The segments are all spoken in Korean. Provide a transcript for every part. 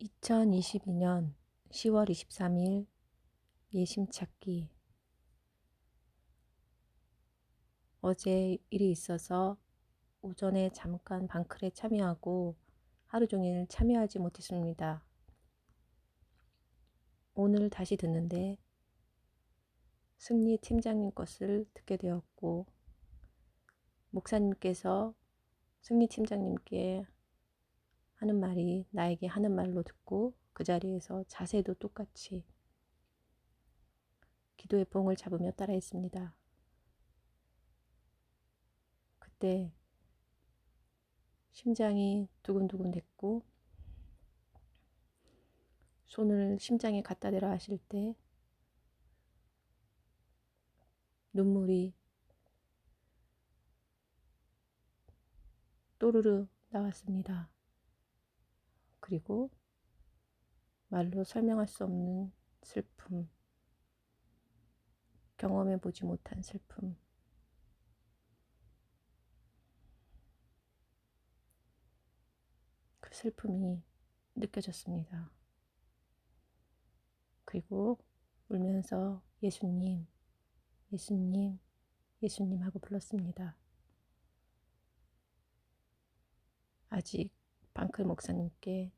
2022년 10월 23일 예심 찾기 어제 일이 있어서 오전에 잠깐 방클에 참여하고 하루 종일 참여하지 못했습니다. 오늘 다시 듣는데 승리 팀장님 것을 듣게 되었고 목사님께서 승리 팀장님께 하는 말이 나에게 하는 말로 듣고 그 자리에서 자세도 똑같이 기도의 봉을 잡으며 따라했습니다. 그때 심장이 두근두근 됐고 손을 심장에 갖다 대라 하실 때 눈물이 또르르 나왔습니다. 그리고 말로 설명할 수 없는 슬픔, 경험해 보지 못한 슬픔. 그 슬픔이 느껴졌습니다. 그리고 울면서 예수님, 예수님, 예수님 하고 불렀습니다. 아직 방클 목사님께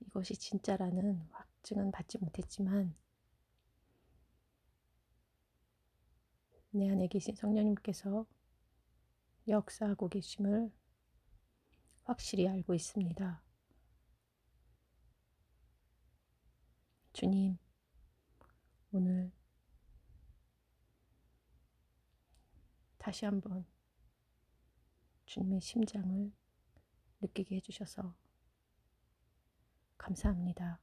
이것이 진짜라는 확증은 받지 못했지만 내 안에 계신 성령님께서 역사하고 계심을 확실히 알고 있습니다. 주님, 오늘 다시 한번 주님의 심장을 느끼게 해주셔서 감사합니다.